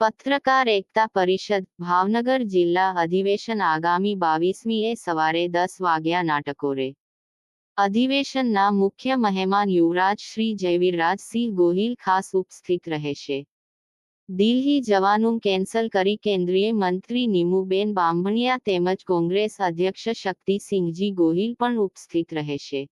પત્રકાર એકતા પરિષદ, ભાવનગર જિલ્લા અધિવેશન આગામી બાવીસમી એ સવારે દસ વાગ્યા નાટકોરે. અધિવેશનના મુખ્ય મહેમાન યુવરાજ શ્રી જયવીરરાજસિંહ ગોહિલ ખાસ ઉપસ્થિત રહેશે. દિલ્હી જવાનું કેન્સલ કરી કેન્દ્રીય મંત્રી નીમુબેન બામણિયા તેમજ કોંગ્રેસ અધ્યક્ષ શક્તિસિંહજી ગોહિલ પણ ઉપસ્થિત રહેશે.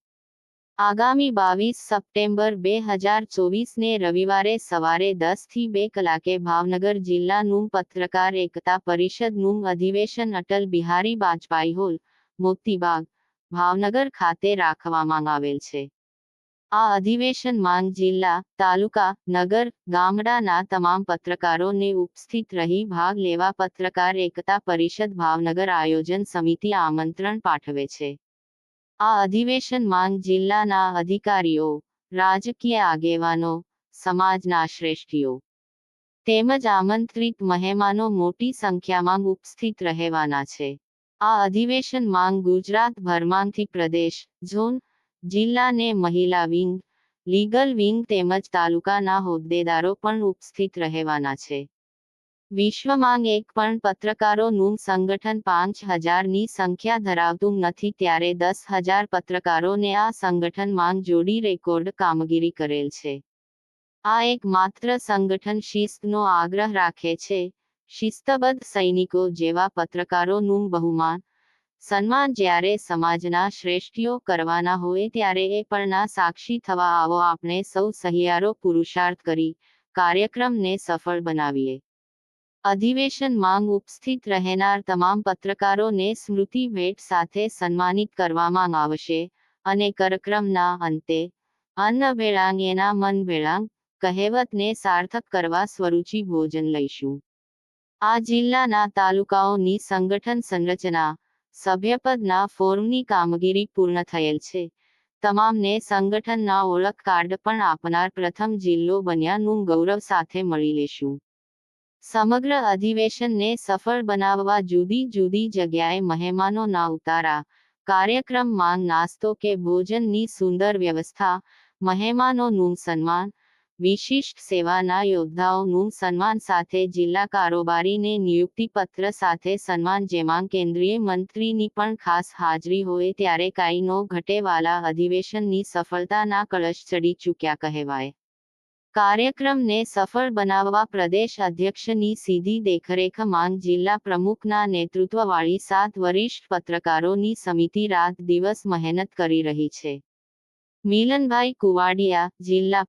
આગામી બાવીસ સપ્ટેમ્બર બે હજાર ચોવીસને રવિવારે સવારે દસથી બે કલાકે ભાવનગર જિલ્લાનું પત્રકાર એકતા પરિષદનું અધિવેશન અટલ બિહારી વાજપાઈ હોલ, મોતીબાગ, ભાવનગર ખાતે રાખવામાં આવેલ છે. આ અધિવેશન માંગ જિલ્લા, તાલુકા, નગર, ગામડાના તમામ પત્રકારોને ઉપસ્થિત રહી ભાગ લેવા પત્રકાર એકતા પરિષદ ભાવનગર આયોજન સમિતિ આમંત્રણ પાઠવે છે. આ અધિવેશન માંગ જિલ્લાના અધિકારીઓ, રાજકીય આગેવાનો, સમાજના શ્રેષ્ઠીઓ તેમજ આમંત્રિત મહેમાનો મોટી સંખ્યામાં ઉપસ્થિત રહેવાના છે. આ અધિવેશન માંગ ગુજરાત ભરમાંથી પ્રદેશ, ઝોન, જિલ્લાને મહિલા વિંગ, લીગલ વિંગ તેમજ તાલુકાના હોદ્દેદારો પણ ઉપસ્થિત રહેવાના છે. વિશ્વમાં એક પણ પત્રકારોનું સંગઠન પાંચ હજારની સંખ્યા ધરાવતું નથી ત્યારે દસ હજાર પત્રકારોને આ સંગઠનમાં જોડી રેકોર્ડ કામગીરી કરેલ છે. આ એક માત્ર સંગઠન શિસ્તનો આગ્રહ રાખે છે. શિસ્તબદ્ધ સૈનિકો જેવા પત્રકારોનું બહુમાન, સન્માન જ્યારે સમાજના શ્રેષ્ઠીઓ કરવાના હોય ત્યારે એ પણના સાક્ષી થવા આવો આપણે સૌ સહિયારો પુરુષાર્થ કરી કાર્યક્રમને સફળ બનાવીએ. અધિવેશન માંગ ઉપસ્થિત રહેનાર તમામ પત્રકારોને સ્મૃતિ ભેટ સાથે સન્માનિત કરવામાં આવશે અને કાર્યક્રમના અંતે અન્ન ભેળાંગ એના મન ભેળાંગ કહેવતને સાર્થક કરવા સ્વરૂચિ ભોજન લઈશું. આ જિલ્લાના તાલુકાઓની સંગઠન સંરચના સભ્યપદના ફોર્મની કામગીરી પૂર્ણ થયેલ છે. તમામને સંગઠનના ઓળખ કાર્ડ પણ આપનાર પ્રથમ જિલ્લો બન્યાનું ગૌરવ સાથે મળી લેશું. સમગ્ર અધિવેશનને સફળ બનાવવા જુદી જુદી જગ્યાએ મહેમાનોના ઉતારા. કાર્યક્રમ માંગ નાસ્તો કે ભોજનની સુંદર વ્યવસ્થા મહેમાનોનું સન્માન, વિશિષ્ટ સેવાના યોદ્ધાઓનું સન્માન સાથે જિલ્લા કારોબારીને નિયુક્તિપત્ર સાથે સન્માન જેમાં કેન્દ્રીય મંત્રીની પણ ખાસ હાજરી હોય ત્યારે કાઈનો ઘટેવાલા અધિવેશનની સફળતાના કળશ ચડી ચૂક્યા કહેવાય. કાર્યક્રમને સફળ બનાવવા પ્રદેશ અધ્યક્ષની સીધી દેખરેખ માંગ જિલ્લા પ્રમુખના નેતૃત્વવાળી સાત વરિષ્ઠ પત્રકારોની સમિતિ રાત દિવસ મહેનત કરી રહી છે. મિલનભાઈ કુવાડિયા, જિલ્લા